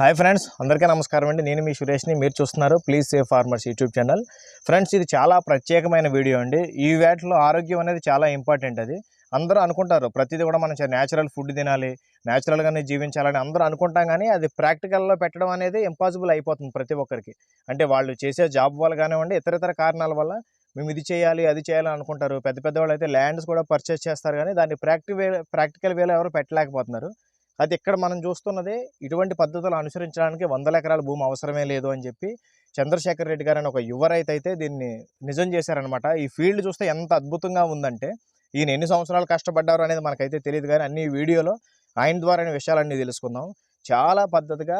Hi friends అందరికీ నమస్కారం అండి. నేను మీ సురేష్ని. మీరు చూస్తున్నారు please save farmers YouTube channel. Friends ఇది చాలా ప్రత్యేకమైన వీడియో అండి. ఈ వేటలో ఆరోగ్యం అనేది చాలా ఇంపార్టెంట్ అది. అందరూ అనుకుంటారు ప్రతిదీ కూడా మనం న్యాచురల్ ఫుడ్ తినాలి న్యాచురల్గానే జీవించాలని అందరూ అనుకుంటాం కానీ అది ప్రాక్టికల్లో పెట్టడం అనేది ఇంపాసిబుల్ అయిపోతుంది ప్రతి ఒక్కరికి. అంటే వాళ్ళు చేసే జాబ్ వల్ల కానివ్వండి ఇతర ఇతర కారణాల వల్ల మేము ఇది చేయాలి అది చేయాలి అనుకుంటారు. పెద్ద పెద్ద వాళ్ళు అయితే ల్యాండ్స్ కూడా పర్చేస్ చేస్తారు కానీ దాన్ని ప్రాక్టి వే ప్రాక్టికల్ వేలో ఎవరు పెట్టలేకపోతున్నారు. అది ఇక్కడ మనం చూస్తున్నది ఇటువంటి పద్ధతులు అనుసరించడానికి వందల ఎకరాల భూమి అవసరమే లేదు అని చెప్పి చంద్రశేఖర్ రెడ్డి గారు ఒక యువ రైతు అయితే దీన్ని నిజం చేశారనమాట ఈ ఫీల్డ్ చూస్తే ఎంత అద్భుతంగా ఉందంటే ఈయన ఎన్ని సంవత్సరాలు కష్టపడ్డారు అనేది మనకైతే తెలియదు కానీ అన్ని వీడియోలో ఆయన ద్వారానే విషయాలన్నీ తెలుసుకుందాం. చాలా పద్ధతిగా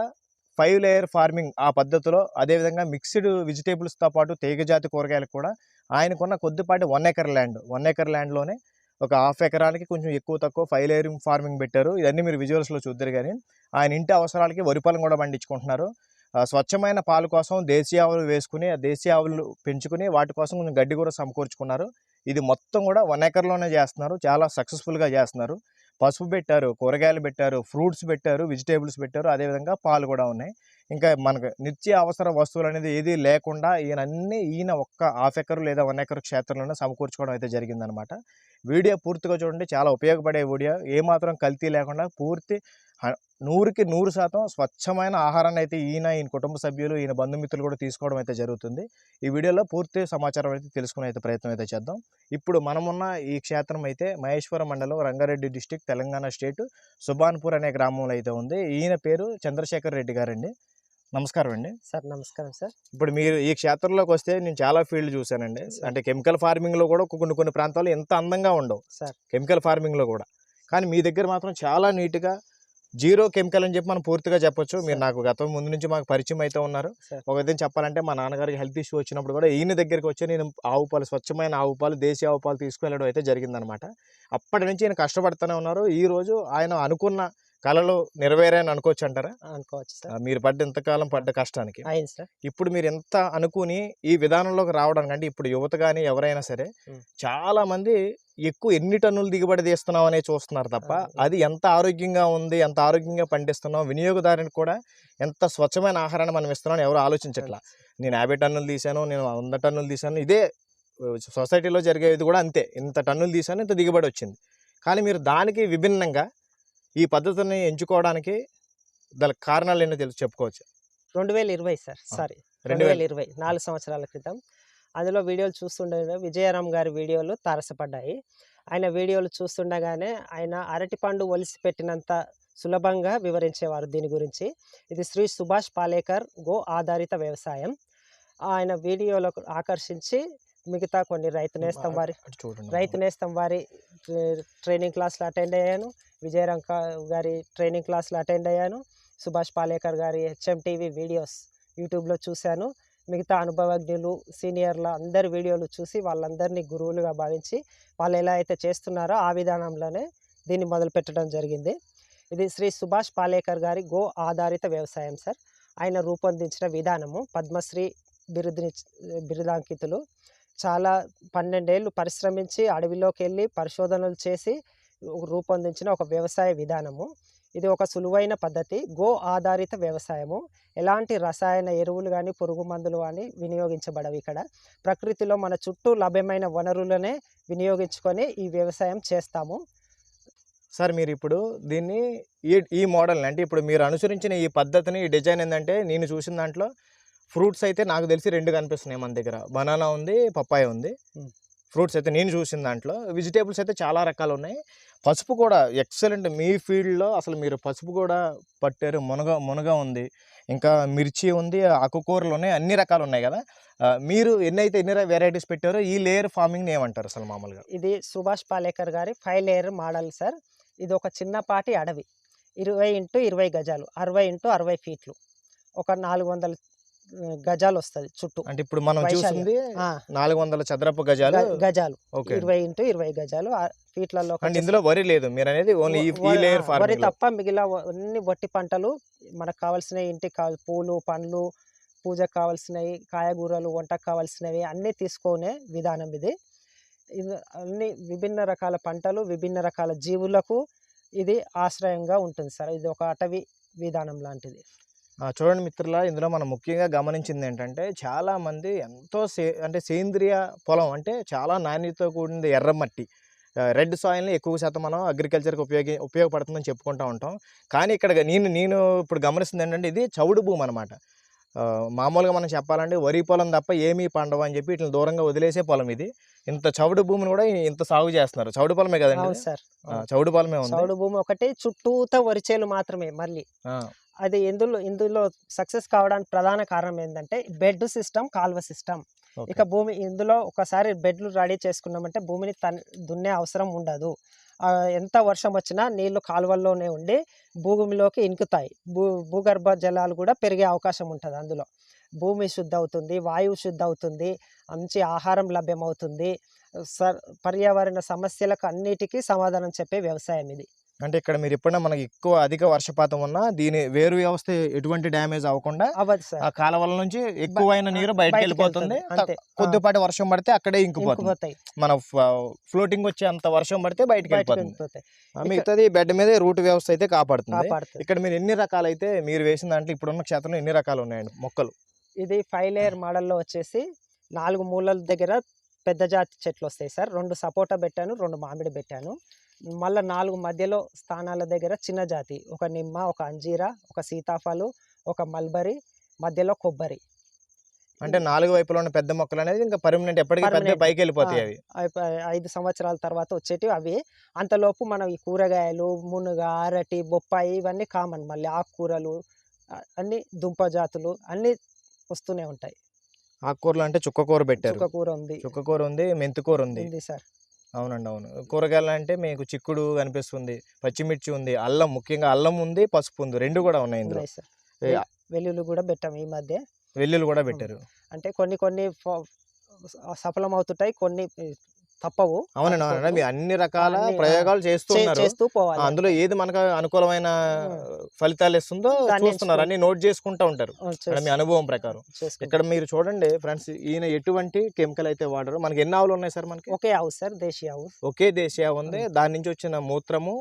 ఫైవ్ లేయర్ ఫార్మింగ్ ఆ పద్ధతిలో అదేవిధంగా మిక్స్డ్ వెజిటేబుల్స్తో పాటు తీగజాతి కూరగాయలకు కూడా ఆయనకున్న కొద్దిపాటి one acre land one acre ల్యాండ్లోనే ఒక హాఫ్ ఎకరానికి కొంచెం ఎక్కువ తక్కువ ఫైవ్ లేయరింగ్ ఫార్మింగ్ పెట్టారు. ఇవన్నీ మీరు విజువల్స్లో చూద్దరు కానీ ఆయన ఇంటి అవసరాలకి వరి పొలం కూడా పండించుకుంటున్నారు. స్వచ్ఛమైన పాలు కోసం దేశీయ ఆవులు వేసుకుని దేశీయ ఆవులు పెంచుకుని వాటి కోసం కొంచెం గడ్డి కూడా సమకూర్చుకున్నారు. ఇది మొత్తం కూడా వన్ ఎకర్లోనే చేస్తున్నారు. చాలా సక్సెస్ఫుల్గా చేస్తున్నారు. పసుపు పెట్టారు కూరగాయలు పెట్టారు ఫ్రూట్స్ పెట్టారు వెజిటేబుల్స్ పెట్టారు. అదేవిధంగా పాలు కూడా ఉన్నాయి. ఇంకా మనకు నిత్య అవసర వస్తువులు అనేది ఏది లేకుండా ఈయన అన్ని ఈయన ఒక్క హాఫ్ ఎకర్ లేదా వన్ ఎకర్ క్షేత్రంలోనే సమకూర్చుకోవడం అయితే జరిగిందనమాట. వీడియో పూర్తిగా చూడండి. చాలా ఉపయోగపడే వీడియో. ఏమాత్రం కల్తీ లేకుండా పూర్తి హ- నూరుకి నూరు శాతం స్వచ్ఛమైన ఆహారాన్ని అయితే ఈయన ఈయన కుటుంబ సభ్యులు ఈయన బంధుమిత్రులు కూడా తీసుకోవడం అయితే జరుగుతుంది. ఈ వీడియోలో పూర్తి సమాచారం అయితే తెలుసుకునే అయితే ప్రయత్నం అయితే చేద్దాం. ఇప్పుడు మనమున్న ఈ క్షేత్రం అయితే మహేశ్వరం మండలం రంగారెడ్డి డిస్టిక్ తెలంగాణ స్టేట్ సుబాన్పూర్ అనే గ్రామంలో అయితే ఉంది. ఈయన పేరు చంద్రశేఖర్ రెడ్డి గారండి. నమస్కారం అండి. సార్ నమస్కారం సార్. ఇప్పుడు మీరు ఈ క్షేత్రంలోకి వస్తే నేను చాలా ఫీల్డ్ చూశానండి. అంటే కెమికల్ ఫార్మింగ్లో కూడా కొన్ని కొన్ని ప్రాంతాలు ఎంత అందంగా ఉండవు. సార్. కెమికల్ ఫార్మింగ్లో కూడా. కానీ మీ దగ్గర మాత్రం చాలా నీట్గా జీరో కెమికల్ అని చెప్పి మనం పూర్తిగా చెప్పొచ్చు. మీరు. నాకు గతం ముందు నుంచి మాకు పరిచయం అయితే ఉన్నారు. ఒక విధంగా చెప్పాలంటే మా నాన్నగారికి హెల్త్ ఇష్యూ వచ్చినప్పుడు కూడా ఈయన దగ్గరికి వచ్చి నేను ఆవు పాలు స్వచ్ఛమైన ఆవు పాలు దేశీయ ఆవు పాలు తీసుకువెళ్ళడం అయితే జరిగిందనమాట. అప్పటి నుంచి ఆయన కష్టపడుతూనే ఉన్నారు. ఈ రోజు ఆయన అనుకున్న కళలు నెరవేరాయని అనుకోవచ్చు అంటారా? అనుకోవచ్చు సార్. మీరు పడ్డ ఇంతకాలం పడ్డ కష్టానికి. అయింది సార్. ఇప్పుడు మీరు ఎంత అనుకుని ఈ విధానంలోకి రావడానికి అంటే ఇప్పుడు యువత కానీ ఎవరైనా సరే. చాలా మంది ఎక్కువ ఎన్ని టన్నులు దిగుబడి తీస్తున్నాం అనే చూస్తున్నారు తప్ప అది ఎంత ఆరోగ్యంగా ఉంది ఎంత ఆరోగ్యంగా పండిస్తున్నాం వినియోగదారునికి కూడా ఎంత స్వచ్ఛమైన ఆహారాన్ని మనం ఇస్తున్నాం ఎవరు ఆలోచించట్లా. నేను యాభై టన్నులు తీశాను నేను వంద టన్నులు తీశాను ఇదే సొసైటీలో జరిగేది కూడా అంతే. ఇంత టన్నులు తీశాను ఇంత దిగుబడి వచ్చింది. కానీ మీరు దానికి విభిన్నంగా ఈ పద్ధతిని ఎంచుకోవడానికి దానికి కారణాలు ఏంటో తెలుసు చెప్పుకోవచ్చు. రెండు వేల ఇరవై సార్ సారీ. రెండు వేల ఇరవై నాలుగు సంవత్సరాల క్రితం. అందులో వీడియోలు చూస్తుండే విజయరామ్ గారి వీడియోలు తారసపడ్డాయి. ఆయన వీడియోలు చూస్తుండగానే ఆయన అరటిపండు ఒలిసి పెట్టినంత సులభంగా వివరించేవారు దీని గురించి. ఇది శ్రీ సుభాష్ పాలేకర్ గో ఆధారిత వ్యవసాయం. ఆయన వీడియోలకు ఆకర్షించి మిగతా కొన్ని రైతు నేస్తం వారి రైతు నేస్తం వారి ట్రే- ట్రైనింగ్ క్లాసులు అటెండ్ అయ్యాను. విజయరామ్ కా- గారి ట్రైనింగ్ క్లాసులు అటెండ్ అయ్యాను. సుభాష్ పాలేకర్ గారి హెచ్ఎం టీవీ వీడియోస్ యూట్యూబ్లో చూశాను. మిగతా అనుభవజ్ఞులు సీనియర్ల అందరి వీడియోలు చూసి వాళ్ళందరినీ గురువులుగా భావించి వాళ్ళు ఎలా అయితే చేస్తున్నారో ఆ విధానంలోనే దీన్ని మొదలు పెట్టడం జరిగింది. ఇది శ్రీ సుభాష్ పాలేకర్ గారి గో ఆధారిత వ్యవసాయం సార్. ఆయన రూపొందించిన విధానము పద్మశ్రీ బిరుదుని బిరుదాంకితులు. చాలా పన్నెండేళ్ళు పరిశ్రమించి అడవిలోకి వెళ్ళి పరిశోధనలు చేసి రూపొందించిన ఒక వ్యవసాయ విధానము. ఇది ఒక సులువైన పద్ధతి. గో ఆధారిత వ్యవసాయము. ఎలాంటి రసాయన ఎరువులు కానీ పురుగు మందులు కానీ వినియోగించబడవు ఇక్కడ. ప్రకృతిలో మన చుట్టూ లభ్యమైన వనరులనే వినియోగించుకొని ఈ వ్యవసాయం చేస్తాము. సార్ మీరు ఇప్పుడు దీన్ని ఈ ఈ మోడల్ని అంటే ఇప్పుడు మీరు అనుసరించిన ఈ పద్ధతిని ఈ డిజైన్ ఏంటంటే నేను చూసిన దాంట్లో ఫ్రూట్స్ అయితే నాకు తెలిసి రెండు కనిపిస్తున్నాయి మన దగ్గర. బనానా ఉంది పప్పాయ ఉంది. ఫ్రూట్స్ అయితే నేను చూసిన దాంట్లో. వెజిటేబుల్స్ అయితే చాలా రకాలు ఉన్నాయి. పసుపు కూడా ఎక్సలెంట్ మీ ఫీల్డ్లో అసలు మీరు పసుపు కూడా పట్టారు. మునగ మునగ ఉంది. ఇంకా మిర్చి ఉంది ఆకుకూరలు ఉన్నాయి అన్ని రకాలు ఉన్నాయి కదా. మీరు ఎన్నైతే ఎన్ని వెరైటీస్ పెట్టారో ఈ లేయర్ ఫార్మింగ్ని ఏమంటారు అసలు మామూలుగా? ఇది సుభాష్ పాలేకర్ గారి ఫైవ్ లేయర్ మోడల్ సార్. ఇది ఒక చిన్నపాటి అడవి. ఇరవై ఇంటూ ఇరవై గజాలు. అరవై ఇంటూ అరవై ఫీట్లు. ఒక నాలుగు వందల గజాలు వస్తుంది చుట్టూ. అంటే ఇప్పుడు మనం. చూసింది నాలుగు వందల చదరపు గజాలు. గజాలు. ఇరవై ఇంటూ ఇరవై గజాలు. ఫీట్లలో ఇందులో వరి లేదు. మీరు అనేది ఓన్లీ ఈ- ఈ లేయర్ వరి తప్ప మిగిలిన అన్ని వట్టి పంటలు మనకు కావాల్సిన ఇంటికి కావాలి పూలు పండ్లు పూజకు కావాల్సినవి కాయగూరలు వంటకు కావాల్సినవి అన్నీ తీసుకునే విధానం ఇది. అన్ని విభిన్న రకాల పంటలు విభిన్న రకాల జీవులకు ఇది ఆశ్రయంగా ఉంటుంది సార్. ఇది ఒక అటవీ విధానం లాంటిది. చూడండి మిత్రుల ఇందులో మనం ముఖ్యంగా గమనించింది ఏంటంటే చాలా మంది ఎంతో సే అంటే సేంద్రియ పొలం అంటే చాలా నాణ్యతతో కూడింది ఎర్రమట్టి రెడ్ సాయిల్ని ఎక్కువ శాతం మనం అగ్రికల్చర్కి ఉపయోగి ఉపయోగపడుతుందని చెప్పుకుంటూ ఉంటాం. కానీ ఇక్కడ నేను నేను ఇప్పుడు గమనిస్తుంది ఏంటంటే ఇది చౌడు భూమి అనమాట మామూలుగా మనం చెప్పాలంటే వరి పొలం తప్ప ఏమీ పండవు అని చెప్పి ఇట్లా దూరంగా వదిలేసే పొలం ఇది. ఇంత చౌడు భూమిని కూడా ఇంత సాగు చేస్తున్నారు. చౌడు పొలమే కదండి? సార్. చౌడు పొలమే ఉంది. చౌడు భూమి ఒకటి చుట్టూత వరిచేలు మాత్రమే మళ్ళీ. అది ఇందులో ఇందులో సక్సెస్ కావడానికి ప్రధాన కారణం ఏంటంటే బెడ్ సిస్టమ్ కాల్వ సిస్టమ్. ఇక భూమి ఇందులో ఒకసారి బెడ్లు రెడీ చేసుకున్నామంటే భూమిని తన్ దున్నే అవసరం ఉండదు. ఎంత వర్షం వచ్చినా నీళ్ళు కాలువల్లోనే ఉండి భూమిలోకి ఇంకుతాయి. భూ భూగర్భ జలాలు కూడా పెరిగే అవకాశం ఉంటుంది అందులో. భూమి శుద్ధి అవుతుంది వాయువు శుద్ధి అవుతుంది మంచి ఆహారం లభ్యమవుతుంది. సర్ పర్యావరణ సమస్యలకు అన్నిటికీ సమాధానం చెప్పే వ్యవసాయం ఇది. అంటే ఇక్కడ మీరు ఎప్పుడైనా మనకి ఎక్కువ అధిక వర్షపాతం ఉన్నా దీని వేరు వ్యవస్థ ఎటువంటి డ్యామేజ్ అవ్వకుండా ఆ కాలువల నుంచి ఎక్కువైన నీరు బయటకు వెళ్ళిపోతుంది. కొద్దిపాటి వర్షం పడితే అక్కడే ఇంకిపోతుంది. ఇంకిపోతాయి. మన ఫ్లోటింగ్ వచ్చే అంత వర్షం పడితే బయటకు వెళ్ళిపోతుంది. మిగతాది బెడ్ మీదే రూట్ వ్యవస్థ అయితే కాపాడుతుంది. కాపాడుతుంది. ఇక్కడ మీరు ఎన్ని రకాలైతే మీరు వేసిన దాంట్లో ఇప్పుడున్న క్షేత్రంలో ఎన్ని రకాలు ఉన్నాయండి మొక్కలు? ఇది ఫైవ్ లేయర్ మోడల్లో వచ్చేసి నాలుగు మూలల దగ్గర పెద్ద జాతి చెట్లు వస్తాయి సార్. రెండు సపోటా పెట్టాను రెండు మామిడి పెట్టాను. మళ్ళీ నాలుగు మధ్యలో స్థానాల దగ్గర చిన్న జాతి. ఒక నిమ్మ ఒక అంజీరా ఒక సీతాఫలు ఒక మల్బరీ మధ్యలో కొబ్బరి. అంటే నాలుగు వైపులో ఉన్న పెద్ద మొక్కలు అనేది ఇంకా పర్మనెంట్ ఎప్పటికీ పెద్ద. పైకి వెళ్ళిపోతాయి. అవి. ఐదు సంవత్సరాల తర్వాత వచ్చేటివి అవి. అంతలోపు మనం ఈ కూరగాయలు మునగ అరటి బొప్పాయి ఇవన్నీ కామన్ మళ్ళీ ఆకుకూరలు అన్ని దుంప జాతులు అన్నీ వస్తూనే ఉంటాయి. ఆకుకూరలు అంటే చుక్కకూర పెట్టారు. చుక్కకూర ఉంది. చుక్కకూర ఉంది మెంతికూర ఉంది. ఉంది సార్. అవునండి అవును. కూరగాయలు అంటే మీకు చిక్కుడు కనిపిస్తుంది పచ్చిమిర్చి ఉంది అల్లం ముఖ్యంగా అల్లం ఉంది పసుపు ఉంది రెండు కూడా ఉన్నాయి ఇందులో. ఉన్నాయి సార్. ఏ, వె- వెల్లుల్లి కూడా పెట్టాం ఈ మధ్య. వెల్లుల్లి కూడా పెట్టారు. అంటే కొన్ని కొన్ని ఫ- సఫలం అవుతుంటాయి కొన్ని తప్పవు. అవునండి. మీరు అన్ని రకాల ప్రయోగాలు చేస్తూ చేస్తూ పోవాలి. అందులో ఏది మనకు అనుకూలమైన ఫలితాలు ఇస్తుందో చూస్తున్నారు. అన్ని నోట్ చేసుకుంటూ ఉంటారు. మీ అనుభవం ప్రకారం. ఇక్కడ మీరు చూడండి ఫ్రెండ్స్ ఈయన ఎటువంటి కెమికల్ అయితే వాడరు. మనకి ఎన్ని ఆవులు ఉన్నాయి సార్ మనకి? ఒకే ఆవు సార్ దేశీయ ఆవు. ఒకే దేశీయ ఉంది. దాని నుంచి వచ్చిన మూత్రము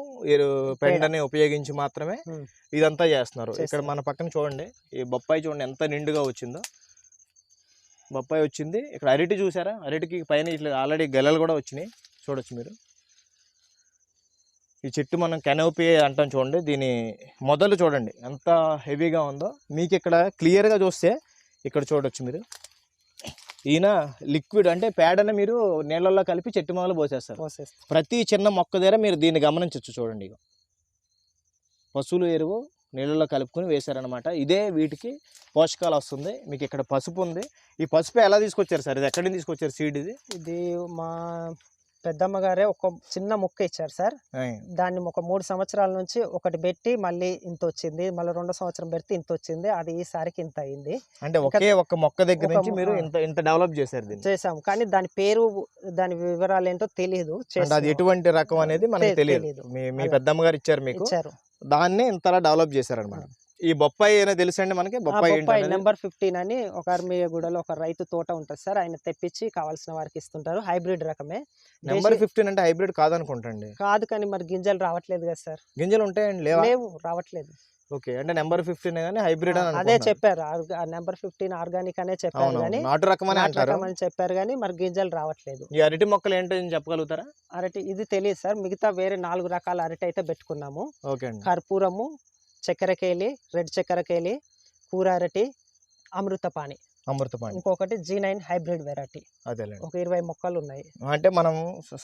పెండని ఉపయోగించి మాత్రమే. ఇదంతా చేస్తున్నారు. ఇక్కడ. మన పక్కన చూడండి. ఈ బొప్పాయి చూడండి ఎంత నిండుగా వచ్చిందో. బొప్పాయి వచ్చింది. ఇక్కడ అరటి చూసారా? అరటికి పైన ఇట్లా ఆల్రెడీ గెలలు కూడా వచ్చినాయి. చూడొచ్చు మీరు. ఈ చెట్టు మనం కెనోపీ అంటాం చూడండి. దీని మొదలు చూడండి. ఎంత హెవీగా ఉందో. మీకు ఇక్కడ క్లియర్గా చూస్తే ఇక్కడ చూడొచ్చు మీరు. ఈయన లిక్విడ్ అంటే పేడని మీరు నీళ్ళల్లో కలిపి చెట్టు మొదలు పోసేస్తారు. పోసేస్తాం ప్రతి చిన్న మొక్క దగ్గర మీరు దీన్ని గమనించవచ్చు చూడండి ఇక పశువుల ఎరువు నీళ్ళలో కలుపుకొని వేశారనమాట ఇదే వీటికి పోషకాలు వస్తుంది. మీకు ఇక్కడ పసుపు ఉంది. ఈ పసుపు ఎలా తీసుకొచ్చారు సార్? ఇది ఎక్కడి నుంచి తీసుకొచ్చారు సీడ్ ఇది? ఇది మా పెద్దమ్మ గారే ఒక చిన్న ముక్క ఇచ్చారు సార్. దాన్ని ఒక మూడు సంవత్సరాల నుంచి ఒకటి పెట్టి మళ్ళీ ఇంత వచ్చింది. మళ్ళీ రెండో సంవత్సరం పెడితే ఇంత వచ్చింది. అది ఈసారికి ఇంత అయింది. అంటే ఒకే ఒక్క మొక్క దగ్గర ఒక నుంచి మీరు ఇంత ఇంత డెవలప్ చేశారు చేసాం కానీ దాని పేరు దాని వివరాలు ఏంటో తెలియదు అది. ఎటువంటి రకం అనేది మనకి తెలియదు. మీ. పెద్దమ్మ గారు ఇచ్చారు మీకు. ఇచ్చారు. దాన్ని ఇంతలా డెవలప్ చేశారనమాట. ఈ బొప్పాయి అయినా తెలుసండి మనకి? బొప్పాయి అనేది? నెంబర్ ఫిఫ్టీన్ అని ఒక అర్మీయగూడలో ఒక రైతు తోట ఉంటుంది సార్. ఆయన తెప్పించి కావాల్సిన వారికి ఇస్తుంటారు. హైబ్రిడ్ రకమే. నెంబర్ ఫిఫ్టీన్ అంటే హైబ్రిడ్ కాదనుకుంటండి కాదు కానీ మరి గింజలు రావట్లేదు కదా సార్. గింజలు ఉంటాయండి లేవు రావట్లేదు. ఓకే. అంటే నెంబర్ ఫిఫ్టీన్ కానీ హైబ్రిడ్ అని అదే. చెప్పారు. నెంబర్ ఫిఫ్టీన్ ఆర్గానిక్ అనే చెప్పారు కానీ నాటు రకం అని చెప్పారు కానీ మరి గింజలు రావట్లేదు. ఈ అరటి మొక్కలు ఏంటో చెప్పగలుగుతారా? అరటి ఇది తెలియదు సార్. మిగతా వేరే నాలుగు రకాల అరటి అయితే పెట్టుకున్నాము. ఓకే కర్పూరము చక్కెరకేలి రెడ్ చక్కెరకేలి కూర అరటి అమృతపాణి. అమృతపాణి. ఇంకొకటి జీ నైన్ హైబ్రిడ్ వెరైటీ. అదేలేండి. ఒక ఇరవై మొక్కలు ఉన్నాయి అంటే మనం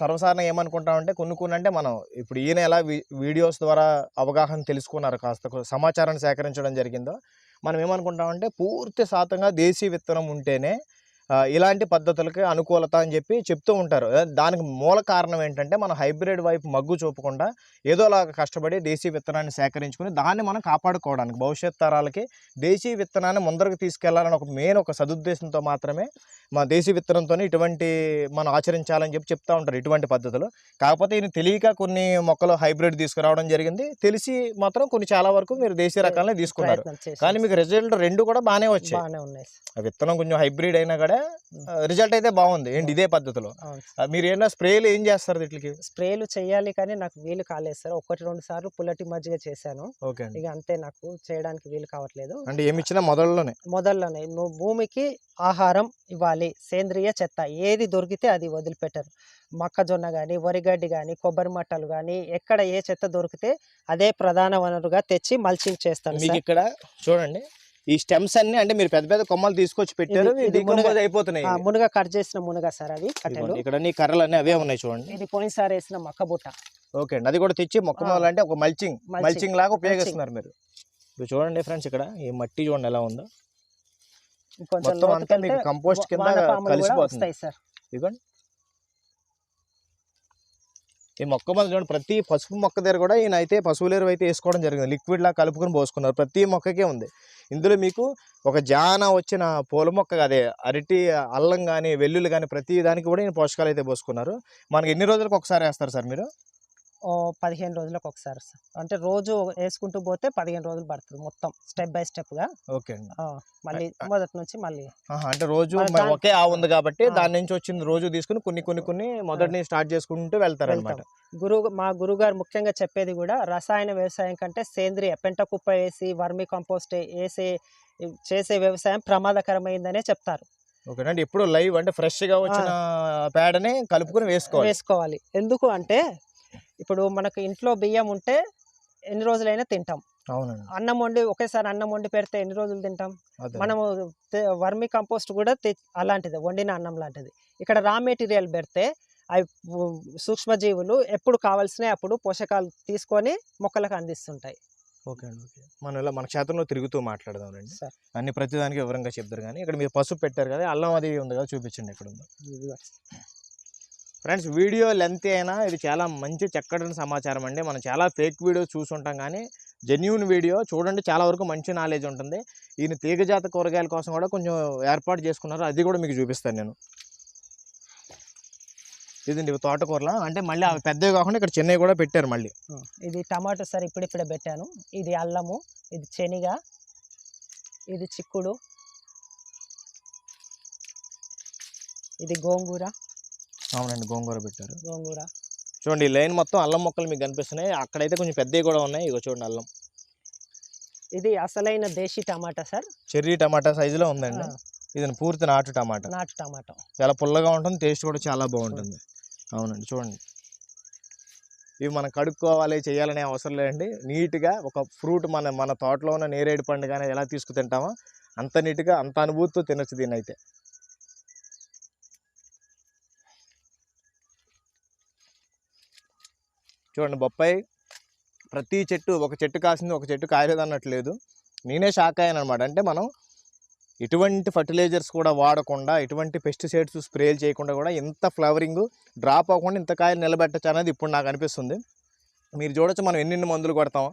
సర్వసాధారణంగా ఏమనుకుంటామంటే కొన్ని కొన్ని అంటే మనం ఇప్పుడు ఈయన ఎలా వీడియోస్ ద్వారా అవగాహన తెలుసుకున్నారు కాస్త సమాచారాన్ని సేకరించడం జరిగిందో మనం ఏమనుకుంటామంటే పూర్తి శాతంగా దేశీ విత్తనం ఉంటేనే ఇలాంటి పద్ధతులకి అనుకూలత అని చెప్పి చెప్తూ ఉంటారు. దానికి మూల కారణం ఏంటంటే మనం హైబ్రిడ్ వైపు మగ్గు చూపకుండా ఏదోలాగా కష్టపడి దేశీ విత్తనాన్ని సేకరించుకుని దాన్ని మనం కాపాడుకోవడానికి భవిష్యత్ తరాలకి దేశీ విత్తనాన్ని ముందరకు తీసుకెళ్ళాలని ఒక మెయిన్ ఒక సదుద్దేశంతో మాత్రమే మా దేశీ విత్తనంతో ఇటువంటి మనం ఆచరించాలని చెప్పి చెప్తా ఉంటారు ఇటువంటి పద్ధతులు. కాకపోతే ఈయన తెలియక కొన్ని మొక్కలు హైబ్రిడ్ తీసుకురావడం జరిగింది. తెలిసి మాత్రం కొన్ని చాలా వరకు మీరు దేశీ రకాలనే తీసుకున్నారు. కానీ మీకు రిజల్ట్ రెండు కూడా బాగానే వచ్చాయి. విత్తనం కొంచెం హైబ్రిడ్ అయినా కూడా రిజల్ట్ అయితే బాగుంది. ఏంటి? ఇదే పద్ధతిలో. మీరు ఏమైనా స్ప్రేలు ఏం చేస్తారు వీటికి? స్ప్రేలు చేయాలి కానీ నాకు వీలు కాలేదు సార్. ఒకటి రెండు సార్లు పుల్లటి మజ్జిగ చేశాను. ఇక అంతే నాకు చేయడానికి వీలు కావట్లేదు. అంటే ఏమి ఇచ్చినా మొదల్లోనే? మొదల్లోనే. నువ్వు భూమికి ఆహారం ఇవ్వాలి. సేంద్రియ చెత్త. ఏది దొరికితే అది వదిలిపెట్టరు. మొక్కజొన్న కానీ వరిగడ్డి కానీ కొబ్బరి మట్టలు కానీ ఎక్కడ ఏ చెత్త దొరికితే అదే ప్రధాన వనరుగా తెచ్చి మల్చింగ్ చేస్తాను ఇక్కడ చూడండి. ఈ స్టెమ్స్ అన్ని అంటే మీరు పెద్ద పెద్ద కొమ్మలు తీసుకొచ్చి పెట్టారు డికంపోజ్ అయిపోతున్నాయి. మునగ కట్ చేసిన మునగ సార్ అవి ఇక్కడ నీ కర్రలు అన్ని అవే ఉన్నాయి చూడండి. ఇది పోయినసారి వేసిన మక్క బుట్ట. ఓకే అండి అది కూడా తెచ్చి మొక్క అంటే ఒక మల్చింగ్. మల్చింగ్ లాగా ఉపయోగిస్తున్నారు మీరు. ఇప్పుడు చూడండి ఫ్రెండ్స్ ఇక్కడ ఈ మట్టి చూడండి ఎలా ఉందో. మొత్తం అంతా మీకు కంపోస్ట్ కింద కలిసిపోతుంది. ఇదిగోండి. ఈ మొక్క మందు చూడండి ప్రతి పసుపు మొక్క దగ్గర కూడా ఈయన అయితే పశువుల ఎరువు అయితే వేసుకోవడం జరిగింది. లిక్విడ్ లా కలుపుకొని పోసుకున్నారు. ప్రతి మొక్కకే ఉంది. ఇందులో మీకు ఒక జాన వచ్చిన పూల మొక్క అదే అరటి అల్లం కానీ వెల్లుల్లి కానీ ప్రతి దానికి కూడా ఈయన పోషకాలు అయితే పోసుకున్నారు. మనకి ఎన్ని రోజులకు ఒకసారి వేస్తారు సార్ మీరు? పదిహేను రోజులకు ఒకసారి సార్ అంటే రోజు వేసుకుంటూ పోతే పదిహేను రోజులు పడుతుంది మొత్తం స్టెప్ బై స్టెప్గా ఓకే అండి. ఆ, మళ్ళీ మొదటి నుంచి మళ్ళీ అంటే రోజు ఒకే ఆవు ఉంది కాబట్టి ఆ. దాని నుంచి వచ్చింది రోజు తీసుకుని కొన్ని కొన్ని కొన్ని మొదటి స్టార్ట్ చేసుకుంటూ వెళ్తారు అనమాట గురువు మా గురుగారు ముఖ్యంగా చెప్పేది కూడా రసాయన వ్యవసాయం కంటే సేంద్రియ పెంట కుప్ప వేసి వర్మి కంపోస్ట్ వేసే చేసే వ్యవసాయం ప్రమాదకరమైందనే చెప్తారు. ఓకే అండి ఇప్పుడు లైవ్ అంటే ఫ్రెష్గా వచ్చిన పేడని కలుపుకొని వేసుకోవాలి. వేసుకోవాలి. ఎందుకు అంటే ఇప్పుడు మనకు ఇంట్లో బియ్యం ఉంటే ఎన్ని రోజులైనా తింటాం. అవునండి. అన్నం వండి ఒకేసారి అన్నం వండి పెడితే ఎన్ని రోజులు తింటాం? మనము వర్మి కంపోస్ట్ కూడా అలాంటిది వండిన అన్నం లాంటిది. ఇక్కడ రా మెటీరియల్ పెడితే అవి సూక్ష్మజీవులు ఎప్పుడు కావాల్సినవి అప్పుడు పోషకాలు తీసుకొని మొక్కలకు అందిస్తుంటాయి. ఓకే అండి ఓకే. మనం ఇలా మన క్షేత్రంలో తిరుగుతూ మాట్లాడదాం రండి సార్. అన్ని ప్రతిదానికి వివరంగా చెప్తారు కానీ ఇక్కడ మీరు పసుపు పెట్టారు కదా అల్లం అది ఉంది కదా చూపించండి ఇక్కడ ఉందో. ఫ్రెండ్స్ వీడియో లెంత్ అయినా ఇది చాలా మంచి చక్కటి సమాచారం అండి. మనం చాలా ఫేక్ వీడియో చూసుంటాం కానీ జెన్యున్ వీడియో చూడండి చాలా వరకు మంచి నాలెడ్జ్ ఉంటుంది. ఈయన తీగజాత కూరగాయల కోసం కూడా కొంచెం ఏర్పాటు చేసుకున్నారు. అది కూడా మీకు చూపిస్తాను నేను. ఇదండి ఇవి అంటే మళ్ళీ అవి పెద్దవి కాకుండా ఇక్కడ చెన్నై కూడా పెట్టారు మళ్ళీ. ఇది టమాటో సార్ ఇప్పుడిప్పుడే పెట్టాను. ఇది అల్లము ఇది శనిగ ఇది చిక్కుడు ఇది గోంగూర. అవునండి గోంగూర పెట్టారు. గోంగూర. చూడండి లైన్ మొత్తం అల్లం మొక్కలు మీకు కనిపిస్తున్నాయి. అక్కడైతే కొంచెం పెద్దవి కూడా ఉన్నాయి. ఇగో చూడండి అల్లం. ఇది అసలైన దేశీ టమాటా సార్? చెర్రీ టమాటా సైజులో ఉందండి. ఇది పూర్తి నాటు టమాటా. నాటు టమాటా. చాలా పుల్లగా ఉంటుంది టేస్ట్ కూడా చాలా బాగుంటుంది. అవునండి చూడండి. ఇవి మనం కడుక్కోవాలి చేయాలనే అవసరం లేదండి. నీట్గా ఒక ఫ్రూట్ మన మన తోటలో ఉన్న నేరేడు పండు కానీ ఎలా తీసుకు తింటామో అంత నీట్గా అంత అనుభూతితో తినొచ్చు దీన్ని అయితే చూడండి బొప్పాయి ప్రతి చెట్టు ఒక చెట్టు కాసింది ఒక చెట్టు కాయలేదు అన్నట్లేదు. నేనే షాక్ అయ్యాను అనమాట అంటే మనం ఎటువంటి ఫర్టిలైజర్స్ కూడా వాడకుండా ఎటువంటి పెస్టిసైడ్స్ స్ప్రేలు చేయకుండా కూడా ఇంత ఫ్లవరింగ్ డ్రాప్ అవ్వకుండా ఇంత కాయలు నిలబెట్టచ్చు అనేది ఇప్పుడు నాకు అనిపిస్తుంది. మీరు చూడొచ్చు మనం ఎన్నెన్ని మందులు కొడతాం.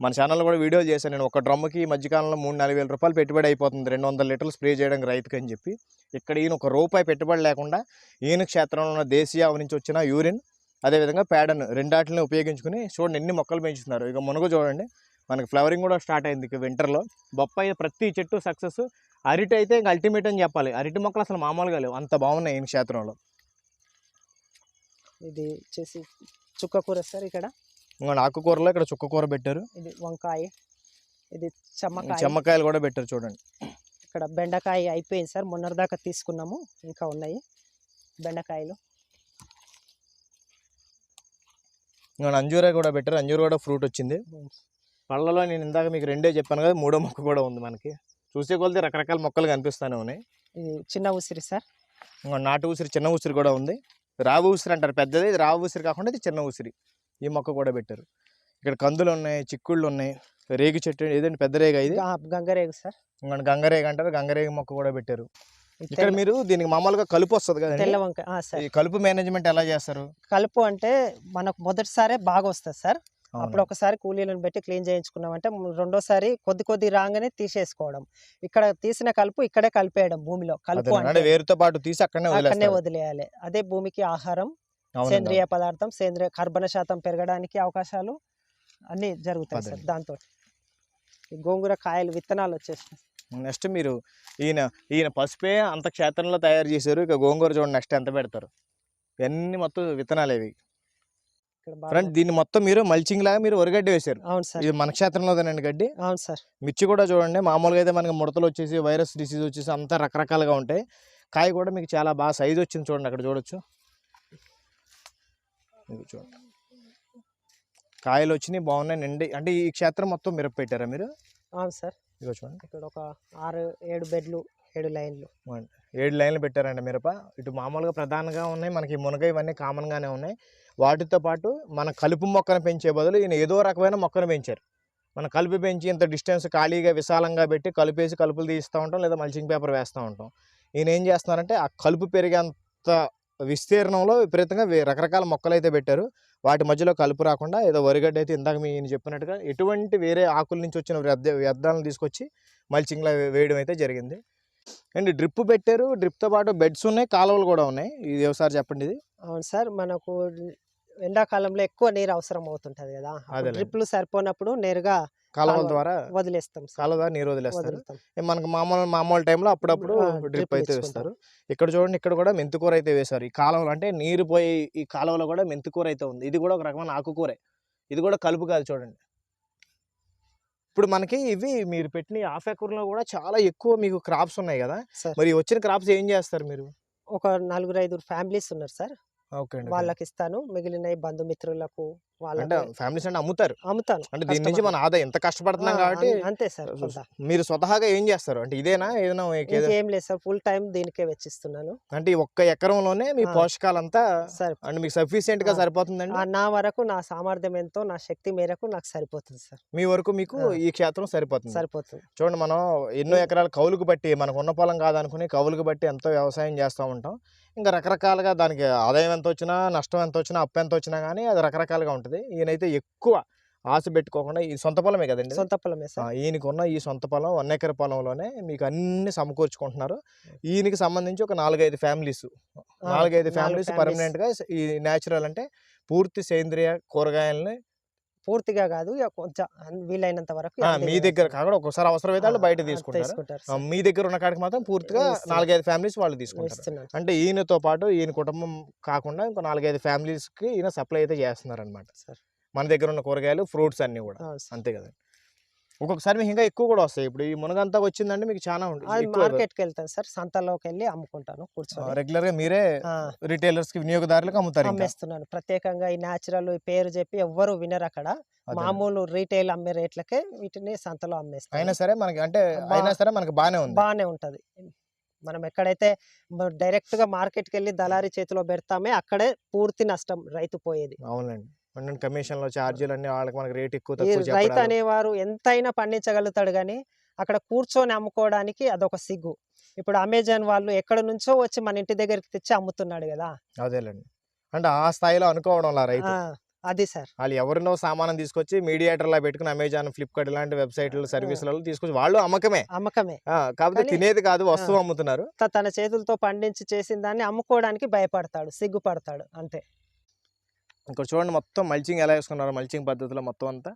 మన ఛానల్లో కూడా వీడియోలు చేశాను నేను. ఒక డ్రమ్ముకి మధ్యకాలంలో మూడు నాలుగు వేల రూపాయలు పెట్టుబడి అయిపోతుంది. రెండు వందల లీటర్లు స్ప్రే చేయడానికి రైతుకి అని చెప్పి. ఇక్కడ ఈయన ఒక రూపాయి పెట్టుబడి లేకుండా ఈయన క్షేత్రంలో ఉన్న దేశీయ నుంచి వచ్చిన యూరిన్ అదేవిధంగా పేడను రెండాటిని ఉపయోగించుకుని చూడండి ఎన్ని మొక్కలు పెంచుతున్నారు. ఇక మునుగు చూడండి మనకి ఫ్లవరింగ్ కూడా స్టార్ట్ అయింది ఇక వింటర్లో. బొప్పాయి ప్రతి చెట్టు సక్సెస్. అరటి అయితే ఇంకా అల్టిమేట్ అని చెప్పాలి. అరటి మొక్కలు అసలు మామూలుగా లేవు. అంత బాగున్నాయి ఈ క్షేత్రంలో. ఇది వచ్చేసి చుక్కకూర సార్ ఇక్కడ. ఇంకా ఆకుకూరలో ఇక్కడ చుక్కకూర పెట్టారు. ఇది వంకాయ ఇది చెమ్మకాయ. చెమ్మకాయలు కూడా పెట్టారు చూడండి. ఇక్కడ బెండకాయ అయిపోయింది సార్. మొన్నటిదాకా తీసుకున్నాము. ఇంకా ఉన్నాయి బెండకాయలు ఇంకా అంజూరా కూడా పెట్టారు. అంజూరా కూడా ఫ్రూట్ వచ్చింది. పళ్ళలో నేను ఇందాక మీకు రెండే చెప్పాను కదా మూడో మొక్క కూడా ఉంది మనకి. చూసే కొలితే రకరకాల మొక్కలు కనిపిస్తూనే ఉన్నాయి. ఇది చిన్న ఉసిరి సార్. ఇంకా నాటు ఉసిరి చిన్న ఉసిరి కూడా ఉంది. రావు ఉసిరి అంటారు పెద్దది. ఇది రావు ఉసిరి కాకుండా ఇది చిన్న ఉసిరి. ఈ మొక్క కూడా పెట్టారు. ఇక్కడ కందులు ఉన్నాయి చిక్కుళ్ళు ఉన్నాయి. రేగి చెట్టు ఏదంటే పెద్ద రేగ ఇది? గంగరేగు సార్. ఇంకా గంగరేగ అంటారు. గంగరేగ మొక్క కూడా పెట్టారు. ఇక్కడ మీరు దీనికి మామూలుగా కలుపు వస్తుంది కదండి. తెల్ల వంకాయ ఆ, సార్. ఈ కలుపు మేనేజ్మెంట్ ఎలా చేస్తారు? కలుపు అంటే మనకు మొదటిసారే బాగా వస్తుంది సార్. అప్పుడు ఒకసారి కూలీలను పెట్టి క్లీన్ చేయించుకున్నామంటే రెండోసారి కొద్ది కొద్ది రాగానే తీసేసుకోవడం. ఇక్కడ తీసిన కలుపు ఇక్కడే కలిపేయడం భూమిలో. కలుపు. అంటే వేరుతో పాటు తీసి అక్కడనే వదిలేయాలి. అదే భూమికి ఆహారం సేంద్రియ పదార్థం సేంద్రియ కర్బన శాతం పెరగడానికి అవకాశాలు అన్నీ జరుగుతాయి సార్. దాంతో గోంగూర కాయలు విత్తనాలు వచ్చేస్తాయి నెక్స్ట్ మీరు ఈయన ఈయన పసుపే అంత క్షేత్రంలో తయారు చేశారు. ఇక గోంగూర చూడండి నెక్స్ట్ ఎంత పెడతారు. ఇవన్నీ మొత్తం విత్తనాలు ఇవి. ఫ్రెండ్ దీన్ని మొత్తం మీరు మల్చింగ్ లాగా మీరు వరిగడ్డి వేశారు. అవును సార్. ఇది మన క్షేత్రంలోదేనండి గడ్డి. అవును సార్. మిర్చి కూడా చూడండి మామూలుగా అయితే మనకి ముడతలు వచ్చేసి వైరస్ డిసీజ్ వచ్చేసి అంతా రకరకాలుగా ఉంటాయి. కాయ కూడా మీకు చాలా బాగా సైజ్ వచ్చింది చూడండి అక్కడ చూడొచ్చు. చూడండి. కాయలు వచ్చినాయి బాగున్నాయి నిండి అంటే ఈ క్షేత్రం మొత్తం మిరప పెట్టారా మీరు? అవును సార్. ఇదిగో చూడండి. ఇక్కడ ఒక ఆరు ఏడు బెడ్లు ఏడు లైన్లు. ఏడు లైన్లు పెట్టారండి మిరప. ఇటు మామూలుగా ప్రధానంగా ఉన్నాయి. మనకి మునగ ఇవన్నీ కామన్గానే ఉన్నాయి. వాటితో పాటు మన కలుపు మొక్కను పెంచే బదులు ఈయన ఏదో రకమైన మొక్కను పెంచారు. మన కలుపు పెంచి ఇంత డిస్టెన్స్ ఖాళీగా విశాలంగా పెట్టి కలుపేసి కలుపులు తీస్తూ ఉంటాం లేదా మల్చింగ్ పేపర్ వేస్తూ ఉంటాం. ఈయన ఏం చేస్తున్నారంటే ఆ కలుపు పెరిగేంత విస్తీర్ణంలో విపరీతంగా రకరకాల మొక్కలు అయితే పెట్టారు. వాటి మధ్యలో కలుపు రాకుండా ఏదో వరిగడ్డ అయితే ఇందాక మీ చెప్పినట్టుగా ఎటువంటి వేరే ఆకుల నుంచి వచ్చిన వ్యర్థ వ్యర్థాలను తీసుకొచ్చి మల్చింగ్లో వేయడం అయితే జరిగింది. అండ్ డ్రిప్ పెట్టారు. డ్రిప్తో పాటు బెడ్స్ ఉన్నాయి కాలువలు కూడా ఉన్నాయి. ఇది ఒకసారి చెప్పండి ఇది. అవును సార్ మనకు ఎండాకాలంలో ఎక్కువ నీరు అవసరం అవుతుంటది కదా. డ్రిప్లు సరిపోనప్పుడు నేరుగా కాలువల కాలువ- ద్వారా వదిలేస్తాం కాలువ ద్వారా నీరు వదిలేస్తారు. మనకు మామూలు మామూలు టైంలో అప్పుడప్పుడు డ్రిప్ అయితే. వేస్తారు. ఇక్కడ చూడండి ఇక్కడ కూడా మెంతికూర అయితే వేశారు. ఈ కాలువలో అంటే నీరు పోయి ఈ కాలువలో కూడా మెంతికూర అయితే ఉంది. ఇది కూడా ఒక రకమైన ఆకుకూరే. ఇది కూడా కలుపు కాదు చూడండి. ఇప్పుడు మనకి ఇవి మీరు పెట్టిన హాఫ్ ఎకర్లో కూడా చాలా ఎక్కువ మీకు క్రాప్స్ ఉన్నాయి కదా. మరి వచ్చిన క్రాప్స్ ఏం చేస్తారు మీరు? ఒక నలుగురు ఐదుగురు ఫ్యామిలీస్ ఉన్నారు సార్. వాళ్ళకి ఇస్తాను మిగిలిన బంధుమిత్రులకు అంటే ఫ్యామిలీస్ అంటే అమ్ముతారు. అమ్ముతాను. అంటే దీని నుంచి మన ఆదాయం ఎంత కష్టపడుతున్నాం కాబట్టి అంతే సార్. మీరు స్వతహాగా ఏం చేస్తారు? అంటే ఇదేనా? ఏదైనా ఇంకేం లేదు సార్ ఫుల్ టైం దీనికే వెచ్చిస్తున్నాను. అంటే ఒక్క ఎకరంలోనే మీ. పోషకాలంతా సార్ అంటే మీకు సఫిషియెంట్గా. సరిపోతుందండి? నా వరకు నా సామర్థ్యం ఎంతో నా శక్తి మేరకు నాకు సరిపోతుంది సార్. మీ వరకు మీకు. ఈ క్షేత్రం సరిపోతుంది. సరిపోతుంది. చూడండి మనం ఎన్నో ఎకరాలు కౌలుకు బట్టి మనకు ఉన్న పొలం కాదనుకుని కౌలుకు బట్టి ఎంతో వ్యవసాయం చేస్తూ ఉంటాం. ఇంకా రకరకాలుగా దానికి ఆదాయం ఎంత వచ్చినా నష్టం ఎంత వచ్చినా అప్పు ఎంత వచ్చినా కానీ అది రకరకాలుగా ఉంటుంది. ఈయనైతే ఎక్కువ ఆశ పెట్టుకోకుండా ఈ సొంత పొలమే కదండి సొంత పొలమే ఈయనకున్న ఈ సొంత పొలం వన్ ఎకర్ పొలంలోనే మీకు అన్ని సమకూర్చుకుంటున్నారు. ఈయనకి సంబంధించి ఒక నాలుగైదు ఫ్యామిలీస్. నాలుగైదు నాలుగు ఫ్యామిలీస్ families. పర్మనెంట్గా ఈ న్యాచురల్ అంటే పూర్తి సేంద్రియ కూరగాయలని పూర్తిగా కాదు కొంచెం వీలైనంత వరకు మీ దగ్గర. కాకుండా ఒక్కొక్కసారి అవసరం అయితే వాళ్ళు బయట తీసుకుంటారు. మీ దగ్గర ఉన్న కాడికి మాత్రం పూర్తిగా. నాలుగైదు ఫ్యామిలీస్ వాళ్ళు తీసుకుంటారు అంటే ఈయనతో పాటు ఈయన కుటుంబం కాకుండా ఇంకో నాలుగైదు families కి ఈయన సప్లై అయితే చేస్తున్నారు అనమాట సార్ మన దగ్గర ఉన్న కూరగాయలు ఫ్రూట్స్ అన్ని కూడా. అంతే కదా ఒక్కొక్కసారి మీకు ఇంకా ఎక్కువ కూడా వస్తాయి. ఇప్పుడు ఈ మునగంతా వచ్చిందంటే మీకు చాలా ఉంటుంది. మార్కెట్కి వెళ్తాను సార్. సంతలోకి వెళ్ళి అమ్ముకుంటాను కూర్చొని. రెగ్యులర్గా మీరే రిటైలర్స్కి వినియోగదారులకు అమ్ముతారు. అమ్మేస్తున్నాను. ప్రత్యేకంగా ఈ న్యాచురల్ పేరు చెప్పి ఎవ్వరు వినరు అక్కడ. మామూలు రీటైల్ అమ్మే రేట్లకే వీటిని సంతలో అయినా అమ్మేస్తాను సరే మనకి అంటే అయినా సరే మనకి బాగానే ఉంది. బాగానే ఉంటది. మనం ఎక్కడైతే డైరెక్ట్గా మార్కెట్కి వెళ్ళి దళారీ చేతిలో పెడతామే అక్కడే పూర్తి నష్టం రైతు పోయేది. అవునండి అంటే కమిషన్లో ఛార్జీలు అన్ని వాళ్ళకి మనకి రేట్ ఎక్కువ రైతు. అనేవారు ఎంతైనా పండించగలుగుతాడు కానీ అక్కడ కూర్చొని అమ్ముకోవడానికి అదొక సిగ్గు. ఇప్పుడు అమెజాన్ వాళ్ళు ఎక్కడ నుంచో వచ్చి మన ఇంటి దగ్గరికి తెచ్చి అమ్ముతున్నాడు కదా! అదేలేండి. అంటే ఆ స్థాయిలో అనుకోవడం లా రైతు అది సార్. వాళ్ళు ఎవరినో సామానం తీసుకొచ్చి మీడియేటర్ లా పెట్టుకుని అమెజాన్ ఫ్లిప్కార్ట్ ఇలాంటి వెబ్సైట్లు సర్వీసులలో తీసుకొచ్చి వాళ్ళు అమ్మకమే. అమ్మకమే. కాకపోతే తినేది కాదు వస్తువు అమ్ముతున్నారు. తన చేతులతో పండించి చేసిన దాన్ని అమ్ముకోవడానికి భయపడతాడు సిగ్గుపడతాడు అంతే. ఇక్కడ చూడండి మొత్తం మల్చింగ్ ఎలా వేసుకున్నారు మల్చింగ్ పద్ధతిలో మొత్తం అంతా.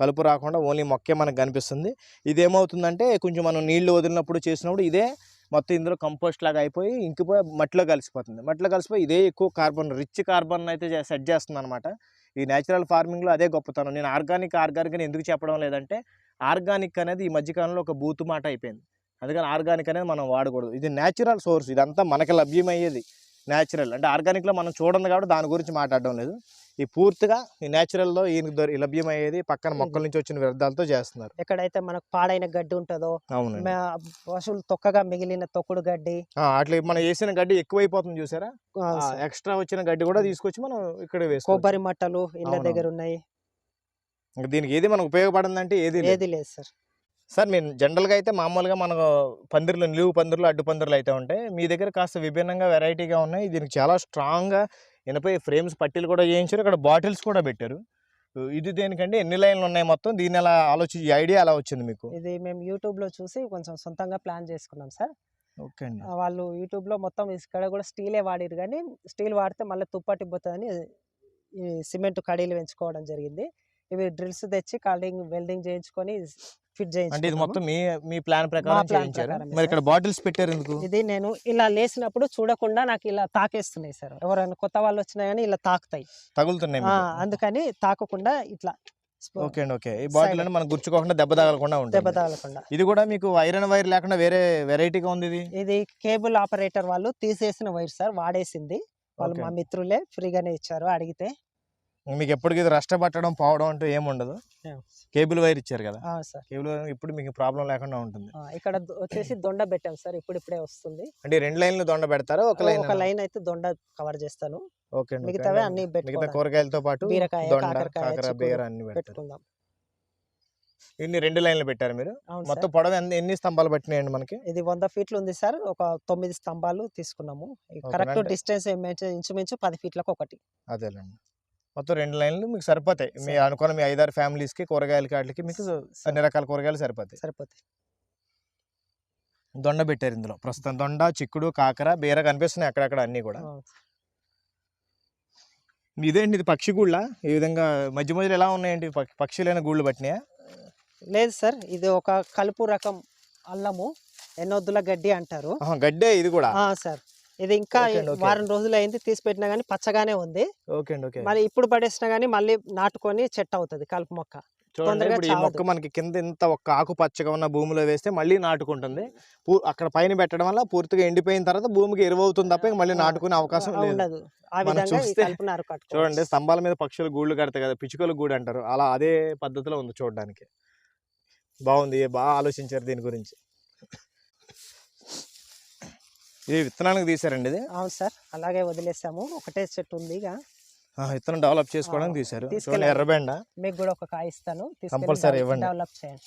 కలుపు రాకుండా ఓన్లీ మొక్కే మనకు కనిపిస్తుంది. ఇది ఏమవుతుందంటే కొంచెం మనం నీళ్ళు వదిలినప్పుడు చేసినప్పుడు ఇదే మొత్తం ఇందులో కంపోస్ట్ లాగా అయిపోయి ఇంకిపోయి మట్టిలో కలిసిపోతుంది. మట్టిలో కలిసిపోయి ఇదే ఎక్కువ కార్బన్ రిచ్ కార్బన్ అయితే సెట్ చేస్తుంది అనమాట ఈ న్యాచురల్ ఫార్మింగ్లో అదే గొప్పతనం. నేను ఆర్గానిక్ ఆర్గానిక్ అని ఎందుకు చెప్పడం లేదంటే ఆర్గానిక్ అనేది ఈ మధ్యకాలంలో ఒక బూతు మాట అయిపోయింది. అందుకని ఆర్గానిక్ అనేది మనం వాడకూడదు. ఇది న్యాచురల్ సోర్స్ ఇదంతా మనకి లభ్యమయ్యేది. న్యాచురల్ అంటే ఆర్గానిక్లో మనం చూడండి కాబట్టి దాని గురించి మాట్లాడడం లేదు. ఈ పూర్తిగా ఈ న్యాచురల్లో ఈయనకి దొరి లభ్యమయ్యేది పక్కన మొక్కల నుంచి వచ్చిన వ్యర్థాలతో చేస్తున్నారు. ఎక్కడైతే మనకు పాడైన గడ్డి ఉంటుందో పశువులు తొక్కగా మిగిలిన తొక్కుడు గడ్డి. అట్లా మనం వేసిన గడ్డి ఎక్కువైపోతుంది చూసారా. ఎక్స్ట్రా వచ్చిన గడ్డి కూడా తీసుకొచ్చి మనం ఇక్కడ వేసుకోవచ్చు. కొబ్బరి మట్టలు ఇళ్ళ. దగ్గర ఉన్నాయి. దీనికి ఏది మనకు ఉపయోగపడిందంటే ఏది లేదు. ఏది లేదు సార్. సార్ మీరు జనరల్గా అయితే మామూలుగా మనకు పందిర్లు నిలువు పందిర్లు అడ్డు పందిర్లు అయితే ఉంటాయి మీ దగ్గర కాస్త విభిన్నంగా వెరైటీగా ఉన్నాయి. దీనికి చాలా స్ట్రాంగ్గా ఇనపై ఫ్రేమ్స్ పట్టీలు కూడా చేయించారు. ఇక్కడ బాటిల్స్ కూడా పెట్టారు. ఇది దేనికంటే ఎన్ని లైన్లు ఉన్నాయి మొత్తం? దీన్ని ఎలా ఆలోచించి ఈ ఐడియా ఎలా వచ్చింది మీకు? ఇది మేము యూట్యూబ్లో చూసి కొంచెం సొంతంగా ప్లాన్ చేసుకున్నాం సార్. ఓకే అండి. వాళ్ళు యూట్యూబ్లో మొత్తం ఇక్కడ కూడా స్టీలే వాడిరు కానీ స్టీల్ వాడితే మళ్ళీ తుప్పటిపోతుందని ఈ సిమెంట్ కడీలు పెంచుకోవడం జరిగింది. ఇవి డ్రిల్స్ తెచ్చి కటింగ్ వెల్డింగ్ చేయించుకొని ఫిట్ అంటే ఇది. మొత్తం మీ మీ ప్లాన్ ప్రకారం చేయించారు? మరి ఇక్కడ బాటిల్స్ పెట్టారు ఎందుకు? ఇది నేను ఇలా లేసినప్పుడు చూడకుండా నాకు ఇలా తాకేస్తున్నాయి సార్. ఎవరైనా కొత్త వాళ్ళు వచ్చినా కానీ ఇలా తాకుతాయి. తగులుతున్నాయి. అందుకని తాకకుండా ఇట్లా ఓకే అండి ఓకే. ఈ బాటిల్ అని మనకు గుచ్చుకోకుండా దెబ్బ తగలకుండా దెబ్బ ఉంటుంది తగలకుండా. ఇది కూడా మీకు ఐరన్ వైర్ లేకుండా వేరే వెరైటీగా ఉంది ఇది? ఇది కేబుల్ ఆపరేటర్ వాళ్ళు తీసేసిన వైర్ సార్ వాడేసింది. వాళ్ళు. మా మిత్రులే ఫ్రీగానే ఇచ్చారు అడిగితే. మీకు ఎప్పటికి ఇది రష్ట పట్టడం పోవడం అంటూ ఏముండదు. కేబుల్ వైర్ ఇచ్చారు కదా. సార్. కేబుల్ వైర్ ఇప్పుడు మీకు ప్రాబ్లం లేకుండా ఉంటుంది. ఇక్కడ వచ్చేసి దొండ పెట్టాం సార్ ఇప్పుడు ఇప్పుడే వస్తుంది. అంటే రెండు లైన్లు దొండ పెడతారా ఒక లైన్ ఒక లైన్ అయితే దొండ కవర్ చేస్తాను. ఓకే మిగతావే. అన్ని మిగతా. కూరగాయలతో పాటు దొండ కాకర బీర అన్ని పెట్టుకుందాం. ఇన్ని రెండు లైన్లు పెట్టారు మీరు? మొత్తం పొడవు ఎన్ని- స్తంభాలు పట్టినాయండి మనకి? ఇది వంద ఫీట్లు ఉంది సార్ ఒక తొమ్మిది స్తంభాలు తీసుకున్నాము. కరెక్ట్ డిస్టెన్స్ ఇంచుమించు పది ఫీట్లకు ఒకటి. అదేలేండి. మొత్తం రెండు లైన్లు మీకు సరిపోతాయి. మీ. అనుకున్న మీ ఐదారు ఫ్యామిలీస్కి కూరగాయలకి వాటికి మీకు అన్ని రకాల కూరగాయలు సరిపోతాయి. సరిపోతాయి. దొండ పెట్టారు ఇందులో. ప్రస్తుతం దొండ చిక్కుడు కాకర బీర కనిపిస్తున్నాయి అక్కడక్కడ అన్ని కూడా. ఇదేంటి ఇది పక్షి గూళ్ళ? ఈ విధంగా మధ్య మధ్యలో ఎలా ఉన్నాయండి? పక్షి- పక్షులైన గూళ్ళు పట్టినాయా? లేదు సార్. ఇది ఒక కలుపు రకం అల్లము ఎన్నొద్దుల గడ్డి అంటారు. గడ్డే ఇది కూడా? సార్. ఇది ఇంకా. వారం రోజులు అయింది తీసి పెట్టినా కానీ పచ్చగానే ఉంది. ఓకే అండి. ఓకే. మరి ఇప్పుడు పడేసినా కానీ మళ్ళీ నాటుకొని చెట్టు అవుతుంది కలుపు మొక్క. చూడండి ఈ. మొక్క మనకి కింద ఇంత ఒక్క ఆకు పచ్చగా ఉన్న భూమిలో వేస్తే మళ్ళీ నాటుకుంటుంది. అక్కడ పైన పెట్టడం వల్ల పూర్తిగా ఎండిపోయిన తర్వాత భూమికి ఎరువు అవుతుంది తప్ప మళ్ళీ నాటుకునే అవకాశం లేదు. చూస్తే చూడండి స్తంభాల మీద పక్షులు గూళ్ళు కడతాయి కదా పిచ్చుకలు గూడు అంటారు. అలా అదే పద్ధతిలో ఉంది చూడడానికి. బాగుంది. బాగా ఆలోచించారు దీని గురించి. ఇది విత్తనానికి తీసారండి ఇది? అవును సార్ అలాగే వదిలేసాము. ఒకటే చెట్టు ఉంది ఇక. ఆ, విత్తనం డెవలప్ చేసుకోవడానికి తీసుకెళ్ళండి. ఎర్రబెండ మీకు కూడా ఒక కాయ ఇస్తాను. Compulsory ఇవ్వండి. డెవలప్ చేయండి.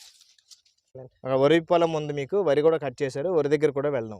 వరి పొలం ఉంది మీకు వరి కూడా కట్ చేశారు. వరి దగ్గర కూడా వెళ్దాం.